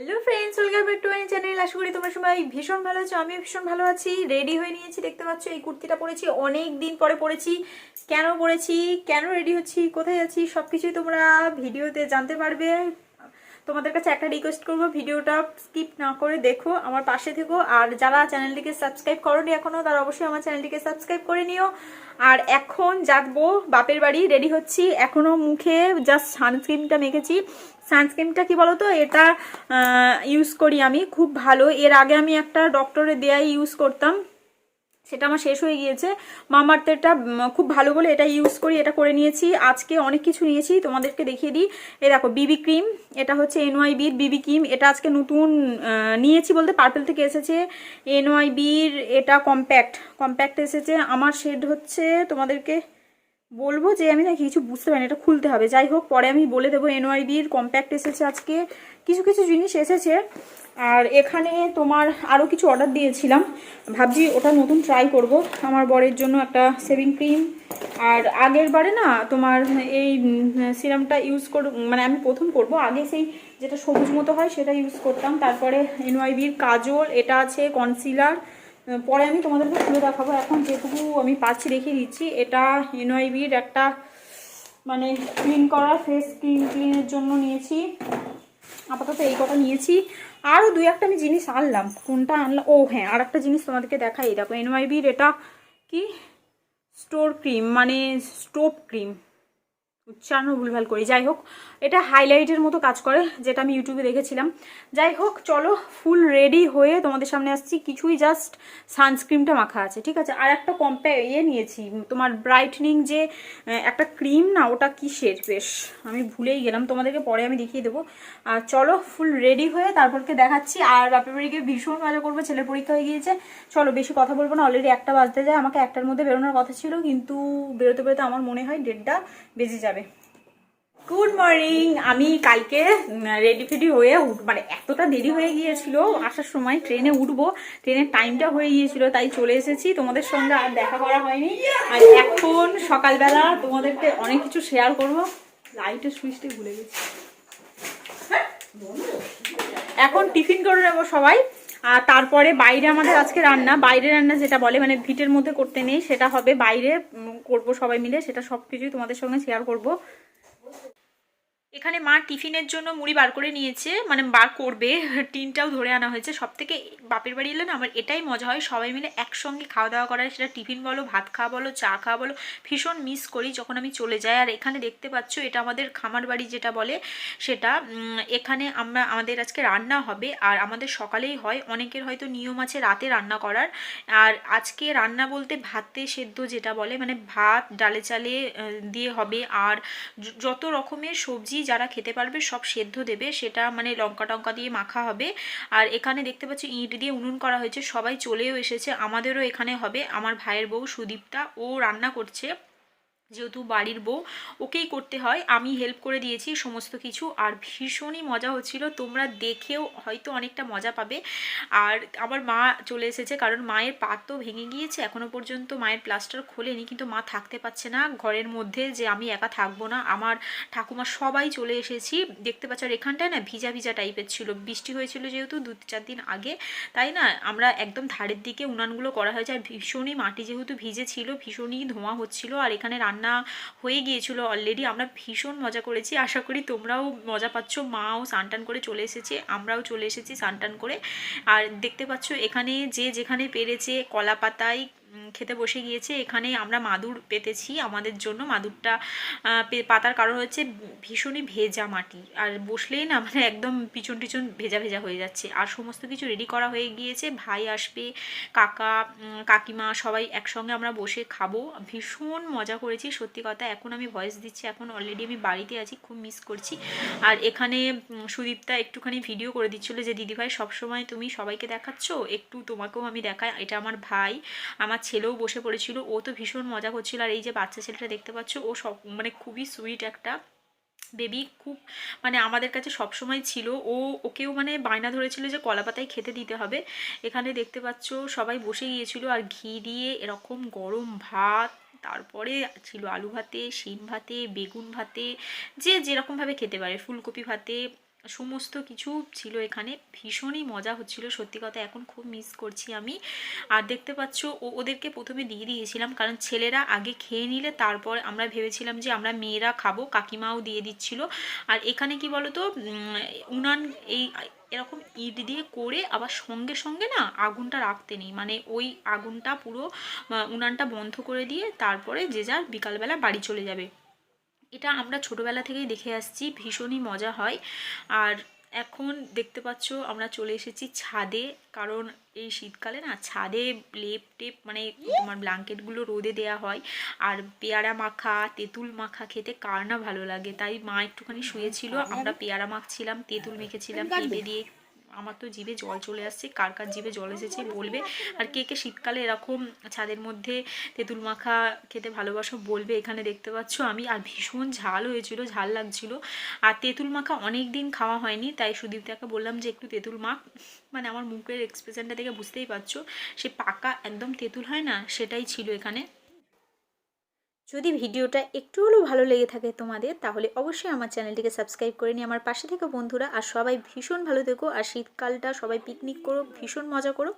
Hello friends welcome back to my channel আশা করি তোমরা সবাই ভীষণ ভালো আছো, আমিও ভীষণ ভালো আছি। রেডি হয়ে নিয়েছি, দেখতে পাচ্ছ, এই কুর্তিটা পরেছি, অনেক দিন পরে পরেছি। কেন পরেছি, কেন রেডি হচ্ছি, কোথায় যাচ্ছি সব কিছুই তোমরা ভিডিওতে জানতে পারবে। তোমাদের কাছে একটা রিকোয়েস্ট করব, ভিডিওটা স্কিপ না করে দেখো আমার পাশে থেকো। আর যারা চ্যানেলটিকে সাবস্ক্রাইব করোনি এখনও তারা অবশ্যই আমার চ্যানেলটিকে সাবস্ক্রাইব করে নিও। আর এখন যাব বাপের বাড়ি রেডি হচ্ছি। এখনও মুখে জাস্ট সানস্ক্রিনটা মেখেছি। সানস্ক্রিনটা কি বলতো? এটা ইউজ করি আমি। খুব ভালো। এর আগে আমি একটা ডক্টরে দেয়াই ইউজ করতাম। সেটা আমার শেষ হয়ে গিয়েছে। মামার্থেরটা খুব ভালো বলে এটা ইউজ করি, এটা করে নিয়েছি। আজকে অনেক কিছু নিয়েছি, তোমাদেরকে দেখিয়ে দিই। এ দেখো বিবি ক্রিম এটা হচ্ছে এনওয়াইবির বিবি ক্রিম এটা আজকে নতুন নিয়েছি বলতে পার্পেল থেকে এসেছে। এনওয়াইবির এটা কম্প্যাক্ট কম্প্যাক্ট এসেছে। আমার শেড হচ্ছে তোমাদেরকে বলব যে আমি না কিছু বুঝতে পারিনি, এটা খুলতে হবে। যাই হোক, পরে আমি বলে দেবো এনওয়াইবির কম্প্যাক্ট এসেছে আজকে। কিছু কিছু জিনিস এসেছে। আর এখানে তোমার আরও কিছু অর্ডার দিয়েছিলাম। ভাবছি ওটা নতুন ট্রাই করব। আমার বরের জন্য একটা সেভিং ক্রিম আর আগের বারে না, তোমার এই সিরামটা ইউজ কর মানে আমি প্রথম করব। আগে সেই যেটা সবুজ মতো হয়, সেটা ইউজ করতাম। তারপরে এনওয়াইবির কাজল, এটা আছে কনসিলার পরে আমি তোমাদেরকে খুলে দেখাবো। এখন যেটুকু আমি পাচ্ছি, দেখিয়ে দিচ্ছি, এটা এনওয়াইবির একটা মানে ক্লিন করা ফেস ক্লিন ক্লিনের জন্য নিয়েছি। আপাতত এই কটা নিয়েছি। আরও দুই একটা আমি জিনিস আনলাম। কোনটা আনলাম ও হ্যাঁ আর একটা জিনিস তোমাদেরকে দেখাই। দেখো, এনওয়াইবির এটা কি? স্টোর ক্রিম মানে স্টোভ ক্রিম উচ্চারণও ভুলভাল করি। যাই হোক, এটা হাইলাইটের মতো কাজ করে, যেটা আমি ইউটিউবে দেখেছিলাম। যাই হোক, চলো ফুল রেডি হয়ে তোমাদের সামনে আসছি। কিছুই জাস্ট সানস্ক্রিনটা মাখা আছে, ঠিক আছে? আর একটা কম্পে ইয়ে নিয়েছি, তোমার ব্রাইটনিং যে একটা ক্রিম না, ওটা কিসের? বেশ, আমি ভুলেই গেলাম। তোমাদেরকে পরে আমি দেখিয়ে দেবো। আর চলো ফুল রেডি হয়ে তারপরকে দেখাচ্ছি। আর বাপের বাড়ি গিয়ে ভীষণ মজা করব, ছেলের পরীক্ষা হয়ে গিয়েছে। চলো, বেশি কথা বলব না অলরেডি একটা বাজতে যায়। আমাকে একটার মধ্যে বেরোনোর কথা ছিল, কিন্তু বেরোতে বেরোতে আমার মনে হয় দেড়টা বেজে যাবে। গুড মর্নিং আমি কালকে রেডি ফেডি হয়ে উঠ- মানে এতটা দেরি হয়ে গিয়েছিল, আসার সময় ট্রেনে উঠবো। ট্রেনের টাইমটা হয়ে গিয়েছিল, তাই চলে এসেছি। তোমাদের সঙ্গে আর দেখা করা হয়নি। আর এখন সকালবেলা তোমাদেরকে অনেক কিছু শেয়ার করব। লাইটের সুইচটা ভুলে গেছি। এখন টিফিন করে নেব সবাই। আর তারপরে বাইরে আমাদের আজকে রান্না। বাইরে রান্না যেটা বলে মানে ভিটের মধ্যে করতে নেই, সেটা হবে বাইরে করব সবাই মিলে। সেটা সব কিছুই তোমাদের সঙ্গে শেয়ার করব। এখানে মা টিফিনের জন্য মুড়ি বার করে নিয়েছে মানে বার করবে টিনটাও ধরে আনা হয়েছে। সব থেকে বাপের বাড়ি এলে না আমার এটাই মজা হয়, সবাই মিলে একসঙ্গে খাওয়া দাওয়া করার সেটা টিফিন বলো, ভাত খাওয়া বলো, চা খাওয়া বলো, ভীষণ মিস করি যখন আমি চলে যাই। আর এখানে দেখতে পাচ্ছ, এটা আমাদের খামার বাড়ি যেটা বলে, সেটা এখানে আমরা, আমাদের আজকে রান্না হবে, আর আমাদের সকালেই হয়, অনেকের হয়তো নিয়ম আছে রাতে রান্না করার। আর আজকে রান্না বলতে ভাতে সেদ্ধ যেটা বলে মানে ভাত, ডালে চালে দিয়ে হবে, আর যত রকমের সবজি যারা খেতে পারবে, সব সেদ্ধ দেবে, সেটা মানে লঙ্কা টঙ্কা দিয়ে মাখা হবে। আর এখানে দেখতে পাচ্ছি ইট দিয়ে উনুন করা হয়েছে, সবাই চলেও এসেছে, আমাদেরও এখানে হবে, আমার ভাইয়ের বউ সুদীপটা ও রান্না করছে। যেহেতু বাড়ির বউ, ওকেই করতে হয়। আমি হেল্প করে দিয়েছি সমস্ত কিছু। আর ভীষণই মজা হচ্ছিল। তোমরা দেখেও হয়তো অনেকটা মজা পাবে। আর আমার মা চলে এসেছে কারণ মায়ের পা তো ভেঙে গিয়েছে। এখনও পর্যন্ত মায়ের প্লাস্টার খোলেনি। কিন্তু মা থাকতে পারছে না। ঘরের মধ্যে যে আমি একা থাকব না, আমার ঠাকুমা সবাই চলে এসেছি। দেখতে পাচ্ছ, আর এখানটায় না ভিজা ভিজা টাইপের ছিল। বৃষ্টি হয়েছিল যেহেতু দু চার দিন আগে। তাই না? আমরা একদম ধারের দিকে উনানগুলো করা হয়েছে। আর ভীষণই মাটি যেহেতু ভিজে ছিল ভীষণই ধোঁয়া হচ্ছিল। আর এখানে রান্না হয়ে গিয়েছিল অলরেডি আমরা ভীষণ মজা করেছি। আশা করি তোমরাও মজা পাচ্ছ। মাও সানটান করে চলে এসেছে, আমরাও চলে এসেছি সানটান করে। আর দেখতে পাচ্ছ এখানে যে যেখানে পেরেছে কলা পাতায় খেতে বসে গিয়েছে। এখানে আমরা মাদুর পেতেছি আমাদের জন্য। মাদুরটা পাতার কারণ হচ্ছে ভীষণই ভেজা মাটি। আর বসলেই না মানে একদম পিছন টিছন ভেজা ভেজা হয়ে যাচ্ছে। আর সমস্ত কিছু রেডি করা হয়ে গিয়েছে। ভাই আসবে, কাকা কাকিমা সবাই একসঙ্গে আমরা বসে খাব। ভীষণ মজা করেছি। সত্যি কথা, এখন আমি ভয়েস দিচ্ছি। এখন অলরেডি আমি বাড়িতে আছি, খুব মিস করছি। আর এখানে সুদীপ্তা একটুখানি ভিডিও করে দিচ্ছিল যে, দিদিভাই, সবসময় তুমি সবাইকে দেখাচ্ছ? একটু তোমাকেও আমি দেখাই। এটা আমার ভাই। আমার ছেলেও বসে পড়েছিল, ও তো ভীষণ মজা করছিল। আর এই যে বাচ্চা ছেলেটা দেখতে পাচ্ছ, ও সব মানে খুবই সুইট একটা বেবি খুব মানে আমাদের কাছে সব সময় ছিল। ও, ওকেও মানে বায়না ধরেছিল যে কলা পাতায় খেতে দিতে হবে। এখানে দেখতে পাচ্ছ, সবাই বসে গিয়েছিল আর ঘি দিয়ে এরকম গরম ভাত, তারপরে ছিল আলু ভাতে, শিম ভাতে, বেগুন ভাতে, যে যেরকমভাবে খেতে পারে, ফুলকপি ভাতে সমস্ত কিছু ছিল এখানে। ভীষণই মজা হচ্ছিল। সত্যি কথা এখন খুব মিস করছি আমি। আর দেখতে পাচ্ছ, ও, ওদেরকে প্রথমে দিয়ে দিয়েছিলাম, কারণ ছেলেরা আগে খেয়ে নিলে তারপর আমরা ভেবেছিলাম যে আমরা মেয়েরা খাব, কাকিমাও দিয়ে দিচ্ছিল। আর এখানে কি বলতো উনান এই, এরকম ইট দিয়ে করে আবার সঙ্গে সঙ্গে না আগুনটা রাখতে নেই। মানে ওই আগুনটা পুরো উনানটা বন্ধ করে দিয়ে তারপরে যে যার বিকালবেলা বাড়ি চলে যাবে। এটা আমরা ছোটোবেলা থেকেই দেখে আসছি ভীষণই মজা হয়। আর এখন দেখতে পাচ্ছ আমরা চলে এসেছি ছাদে কারণ এই শীতকালে না ছাদে লেপ টেপ মানে তোমার ব্ল্যাঙ্কেটগুলো রোদে দেওয়া হয়। আর পেয়ারা মাখা তেঁতুল মাখা খেতে কার না ভালো লাগে। তাই মা একটুখানি শুয়েছিল আমরা পেয়ারা মাখছিলাম তেঁতুল মেখেছিলাম পেঁপে দিয়ে আমার তো জিভে জল চলে আসছে, কার কার জিভে জল এসেছে বলবে। আর কে কে শীতকালে এরকম ছাদের মধ্যে তেঁতুল মাখা খেতে ভালোবাসো বলবে এখানে দেখতে পাচ্ছ আমি। আর ভীষণ ঝাল হয়েছিল, ঝাল লাগছিল। আর তেঁতুল মাখা অনেক দিন খাওয়া হয়নি, তাই সুদীপ্তাকে বললাম যে একটু তেঁতুল মাখ। মানে আমার মুখের এক্সপ্রেশনটা দেখে বুঝতেই পারছ, সে পাকা একদম তেঁতুল হয় না, সেটাই ছিল এখানে। যদি ভিডিওটা একটু হলেও ভালো লেগে থাকে তোমাদের, তাহলে অবশ্যই আমার চ্যানেলটিকে সাবস্ক্রাইব করে নিয়ে আমার পাশে থেকে বন্ধুরা, আর সবাই ভীষণ ভালো থেকো, আর শীতকালটা সবাই পিকনিক করো, ভীষণ মজা করো।